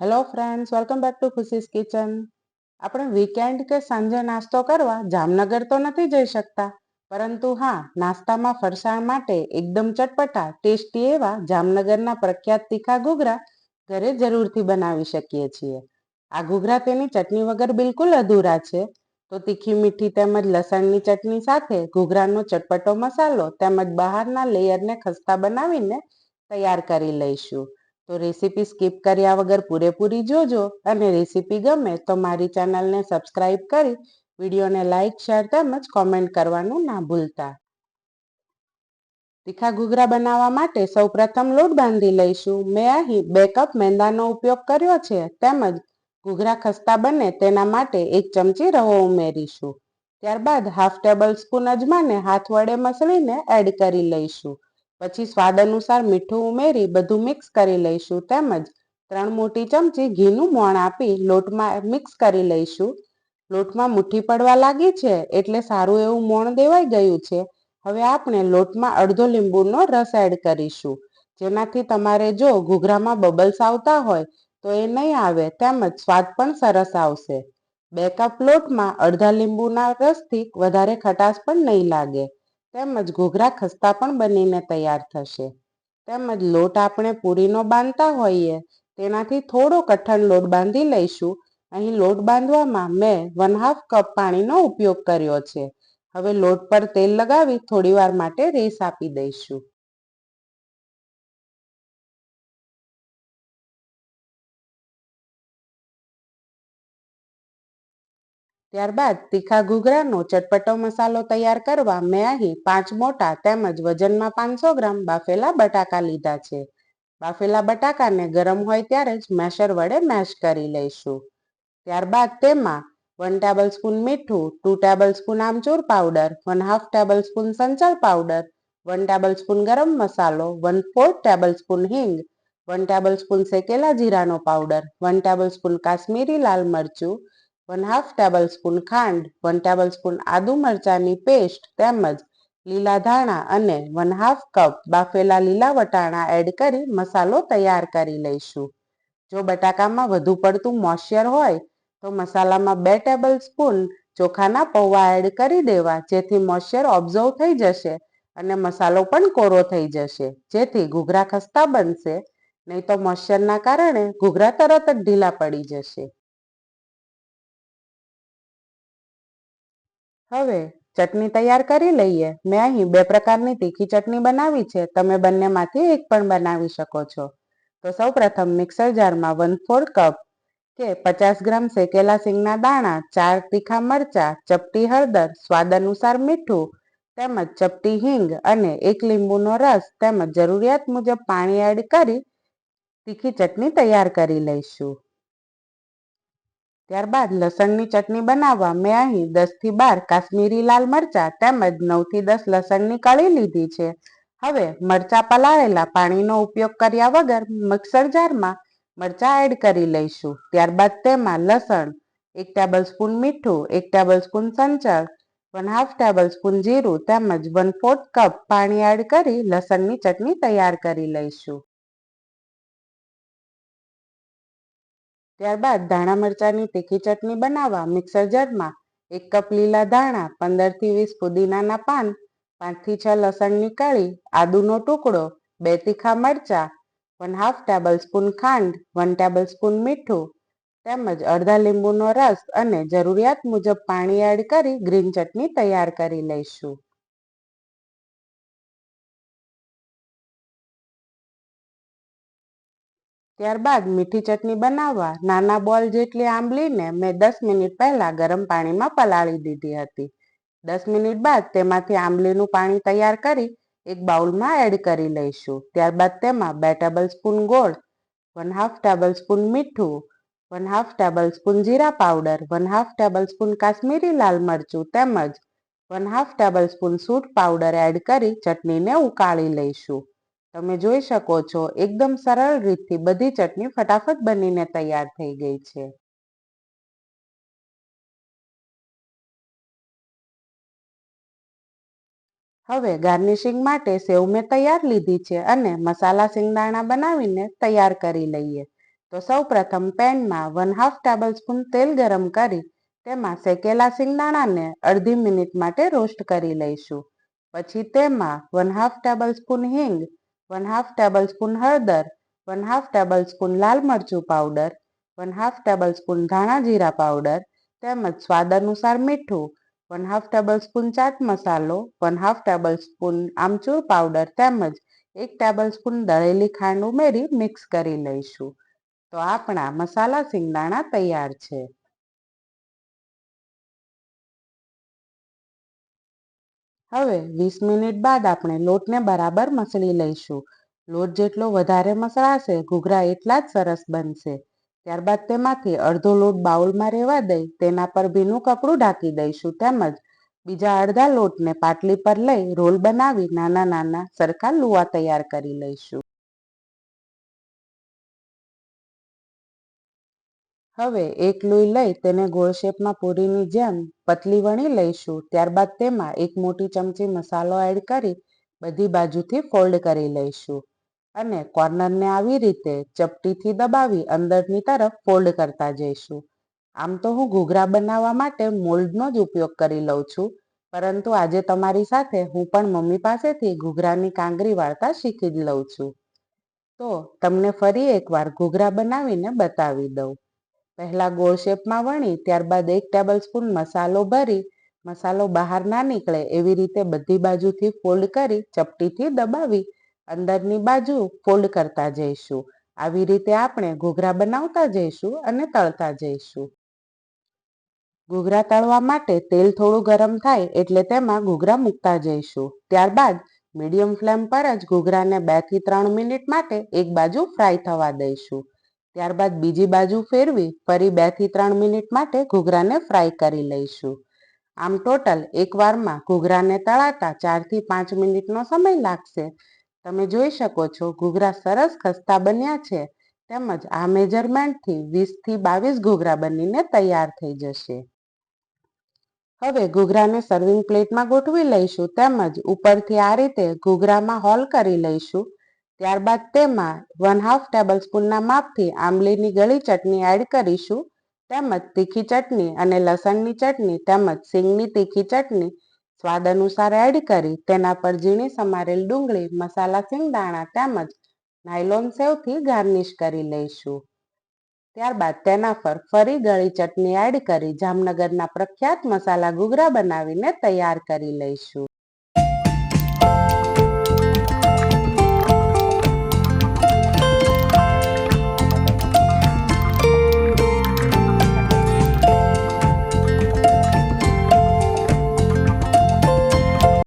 Hello friends welcome back to Khushi's kitchen આપણે weekend કે સાંજે નાસ્તો કરવા જામનગર તો નથી જઈ શકતા. પરંતુ હા, નાસ્તામાં ફરસાણ માટે એકદમ ચટપટા, ટેસ્ટી એવા જામનગરના પ્રખ્યાત તીખા ઘૂઘરા ઘરે જરૂરથી બનાવી શકીએ છીએ. આ ઘૂઘરા તેની ચટણી વગર બિલકુલ અધૂરા છે. તો તીખી મીઠી તેમજ લસણની ચટણી સાથે ઘૂઘરાનો ચટપટો મસાલો તેમજ બહારના લેયરને ખસ્તા બનાવીને તૈયાર કરી લઈશું. તો રેસીપી સ્કીપ કર્યા વગર પૂરેપૂરી જોજો અને રેસીપી ગમે તો મારી ચેનલને સબસ્ક્રાઈબ કરી વિડીયોને લાઇક શેર તેમજ કોમેન્ટ કરવાનું ના ભૂલતા. તીખા ઘૂઘરા બનાવવા માટે સૌપ્રથમ લોટ બાંધી લઈશું. મેં અહીં બે કપ મેંદાનો ઉપયોગ કર્યો છે તેમજ ઘૂઘરા ખસ્તા બને તેના માટે એક ચમચી રવો ઉમેરીશું. ત્યારબાદ હાફ ટેબલ સ્પૂન અજમાને હાથ વડે મસળીને એડ કરી લઈશું. પછી સ્વાદ અનુસાર મીઠું ઉમેરી, બધું મિક્સ કરી લઈશું તેમજ ત્રણ મોટી ચમચી ઘીનું મોણ આપી લોટમાં મિક્સ કરી લઈશું. લોટમાં મુઠ્ઠી પડવા લાગી છે એટલે સારું એવું મોણ દેવાઈ ગયું છે. હવે આપણે લોટમાં અડધો લીંબુનો રસ એડ કરીશું. જેનાથી તમારે જો ઘૂઘરામાં બબલ્સ આવતા હોય તો એ નહીં આવે, તેમજ સ્વાદ પણ સરસ આવશે. બે કપ લોટમાં અડધા લીંબુના રસથી વધારે ખટાશ પણ નહીં લાગે. તેમજ ઘોઘરા ખસ્તા પણ બનીને તૈયાર થશે. તેમજ લોટ આપણે પૂરીનો બાંધતા હોઈએ, તેનાથી થોડો કઠણ લોટ બાંધી લઈશું. અહીં લોટ બાંધવામાં મેં વન હાફ કપ પાણીનો ઉપયોગ કર્યો છે. હવે લોટ પર તેલ લગાવી થોડીવાર માટે રેસ આપી દઈશું. ત્યારબાદ તીખા ઘૂઘરાનો ચટપટો મસાલો તૈયાર કરવા મેં અહીં પાંચ મોટા તેમજ વજનમાં પાંચસો ગ્રામ બાફેલા બટાકા લીધા છે. બાફેલા બટાકાને ગરમ હોય ત્યારે જ મેશર વડે મેશ કરી લઈશું. ત્યારબાદ તેમાં વન ટેબલ સ્પૂન મીઠું, ટુ ટેબલ સ્પૂન આમચૂર powder, one half tablespoon સંચળ પાવડર, વન ટેબલ સ્પૂન ગરમ મસાલો, વન ફોર્થ ટેબલ સ્પૂન હિંગ, વન ટેબલ સ્પૂન શેકેલા જીરાનો powder, one tablespoon Kashmiri લાલ મરચું વન હાફ ટેબલ સ્પૂન ખાંડ વન ટેબલ સ્પૂન આદુ મરચાંની પેસ્ટ તેમજ લીલા ધાણા અને વન હાફ કપ બાફેલા લીલા વટાણા એડ કરી મસાલો તૈયાર કરી લઈશું. જો બટાકામાં વધુ પડતું મોઇશ્ચર હોય, તો મસાલામાં બે ટેબલ સ્પૂન ચોખાના પૌવા એડ કરી દેવા, જેથી મોઇશ્ચર ઓબ્ઝર્વ થઈ જશે અને મસાલો પણ કોરો થઈ જશે, જેથી ઘૂઘરા ખસ્તા બનશે, નહીં તો મોઇશ્ચરના કારણે ઘૂઘરા તરત જ ઢીલા પડી જશે. હવે ચટણી તૈયાર કરી લઈએ. મેં અહીં બે પ્રકારની તીખી ચટણી બનાવી છે. તમે બંનેમાંથી એક પણ બનાવી શકો છો. તો સૌ પ્રથમ મિક્સર જારમાં વન ફોર કપ કે પચાસ ગ્રામ શેકેલા સિંગના દાણા, ચાર તીખા મરચા, ચપટી હળદર, સ્વાદ અનુસાર મીઠું, તેમજ ચપટી હિંગ અને એક લીંબુનો રસ તેમજ જરૂરિયાત મુજબ પાણી એડ કરી તીખી ચટણી તૈયાર કરી લઈશું. ત્યારબાદ લસણની ચટણી બનાવવા મેં અહીં દસથી બાર કાશ્મીરી લાલ મરચાં તેમજ નવથી દસ લસણની કળી લીધી છે. હવે મરચાં પલાળેલા પાણીનો ઉપયોગ કર્યા વગર મિક્સર જારમાં મરચાં એડ કરી લઈશું. ત્યારબાદ તેમાં લસણ, એક ટેબલ સ્પૂન મીઠું, એક ટેબલ સ્પૂન સંચળ, વન હાફ ટેબલ સ્પૂન જીરું તેમજ વન ફોર્થ કપ પાણી એડ કરી લસણની ચટણી તૈયાર કરી લઈશું. ત્યારબાદ ધાણા મરચાંની તીખી ચટણી બનાવવા મિક્સર જારમાં એક કપ લીલા ધાણા, પંદરથી વીસ પુદીનાના પાન, પાંચથી છ લસણની કળી આદુનો ટુકડો, બે તીખા મરચાં વન હાફ ટેબલ સ્પૂન ખાંડ વન ટેબલ સ્પૂન મીઠું, તેમજ અડધા લીંબુનો રસ અને જરૂરિયાત મુજબ પાણી એડ કરી ગ્રીન ચટણી તૈયાર કરી લઈશું. ત્યારબાદ મીઠી ચટણી બનાવવા નાના બોલ જેટલી આંબલીને મેં દસ મિનિટ પહેલાં ગરમ પાણીમાં પલાળી દીધી હતી. દસ મિનિટ બાદ તેમાંથી આંબલીનું પાણી તૈયાર કરી એક બાઉલમાં એડ કરી લઈશું. ત્યારબાદ તેમાં બે ટેબલ સ્પૂન ગોળ, વન હાફ ટેબલ સ્પૂન મીઠું, વન હાફ ટેબલ સ્પૂન જીરા powder, one half tablespoon Kashmiri લાલ મરચું તેમજ વન હાફ ટેબલ સ્પૂન સૂટ પાવડર એડ કરી ચટણીને ઉકાળી લઈશું. તમે જોઈ શકો છો, એકદમ સરળ રીતથી બધી ચટણી ફટાફટ બનીને તૈયાર થઈ ગઈ છે. હવે ગાર્નિશિંગ માટે સેવ મેં તૈયાર લીધી છે અને મસાલા સિંગદાણા બનાવીને તૈયાર કરી લઈએ. તો સૌપ્રથમ પેનમાં વન હાફ ટેબલ સ્પૂન તેલ ગરમ કરી, તેમાં શેકેલા સિંગદાણાને અડધી મિનિટ માટે રોસ્ટ કરી લઈશું. પછી તેમાં વન હાફ ટેબલ સ્પૂન હિંગ વન હાફ ટેબલસ્પૂન હળદર વન હાફ ટેબલસ્પૂન લાલ મરચું powder one half tablespoon ધાણા જીરા પાવડર તેમજ સ્વાદ અનુસાર મીઠું વન હાફ ટેબલસ્પૂન ચાટ મસાલો વન હાફ ટેબલસ્પૂન આમચૂર પાવડર તેમજ એક ટેબલ સ્પૂન દળેલી ખાંડ ઉમેરી મિક્સ કરી લઈશું. તો આપણા મસાલા સિંગદાણા તૈયાર છે. હવે વીસ મિનિટ બાદ આપણે લોટને બરાબર મસળી લઈશું. લોટ જેટલો વધારે મસળાશે, ઘૂઘરા એટલા જ સરસ બનશે. ત્યારબાદ તેમાંથી અડધો લોટ બાઉલમાં રહેવા દઈ, તેના પર ભીનું કપડું ઢાંકી દઈશું તેમજ બીજા અડધા લોટને પાટલી પર લઈ રોલ બનાવી નાના નાના સરખા લુવા તૈયાર કરી લઈશું. હવે એક લોહી લઈ તેને ગોળ શેપમાં પૂરીની જેમ પતલી વણી લઈશું. ત્યારબાદ તેમાં એક મોટી ચમચી મસાલો એડ કરી બધી બાજુથી ફોલ્ડ કરી લઈશું અને કોર્નરને આવી રીતે ચપટીથી દબાવી અંદરની તરફ ફોલ્ડ કરતા જઈશું. આમ તો હું ઘૂઘરા બનાવવા માટે મોલ્ડનો જ ઉપયોગ કરી લઉં છું, પરંતુ આજે તમારી સાથે હું પણ મમ્મી પાસેથી ઘૂઘરાની કાંગરી વાળતા શીખી જ લઉં છું. તો તમને ફરી એકવાર ઘૂઘરા બનાવીને બતાવી દઉં. પહેલાં ગોળ શેપમાં વણી, ત્યારબાદ એક ટેબલ સ્પૂન મસાલો ભરી, મસાલો બહાર ના નીકળે એવી રીતે બધી બાજુથી ફોલ્ડ કરી ચપટીથી દબાવી અંદરની બાજુ ફોલ્ડ કરતા જઈશું. આવી રીતે આપણે ઘૂઘરા બનાવતા જઈશું અને તળતા જઈશું. ઘૂઘરા તળવા માટે તેલ થોડું ગરમ થાય એટલે તેમાં ઘૂઘરા મૂકતા જઈશું. ત્યારબાદ મીડિયમ ફ્લેમ પર જ ઘૂઘરાને બેથી ત્રણ મિનિટ માટે એક બાજુ ફ્રાય થવા દઈશું. ત્યારબાદ બીજી બાજુ ફેરવી ફરી બેથી ત્રણ મિનિટ માટે ઘૂઘરાને ફ્રાય કરી લઈશું. આમ ટોટલ એક વારમાં ઘૂઘરાને તળાતા ચારથી પાંચ મિનિટનો સમય લાગશે. તમે જોઈ શકો છો ઘૂઘરા સરસ ખસ્તા બન્યા છે. તેમજ આ મેજરમેન્ટથી વીસથી બાવીસ ઘૂઘરા બનીને તૈયાર થઈ જશે. હવે ઘૂઘરાને સર્વિંગ પ્લેટમાં ગોઠવી લઈશું. તેમજ ઉપરથી આ રીતે ઘૂઘરામાં હોલ કરી લઈશું. ત્યારબાદ તેમાં વન હાફ ટેબલ સ્પૂનના માપથી આંબલીની ગળી ચટણી એડ કરીશું, તેમજ તીખી ચટણી અને લસણની ચટણી તેમજ સિંગની તીખી ચટણી સ્વાદ અનુસાર એડ કરી તેના પર ઝીણી સમારેલ ડુંગળી, મસાલા સિંગદાણા તેમજ નાયલોન સેવથી ગાર્નિશ કરી લઈશું. ત્યારબાદ તેના પર ફરી ગળી ચટણી એડ કરી જામનગરના પ્રખ્યાત મસાલા ઘૂઘરા બનાવીને તૈયાર કરી લઈશું.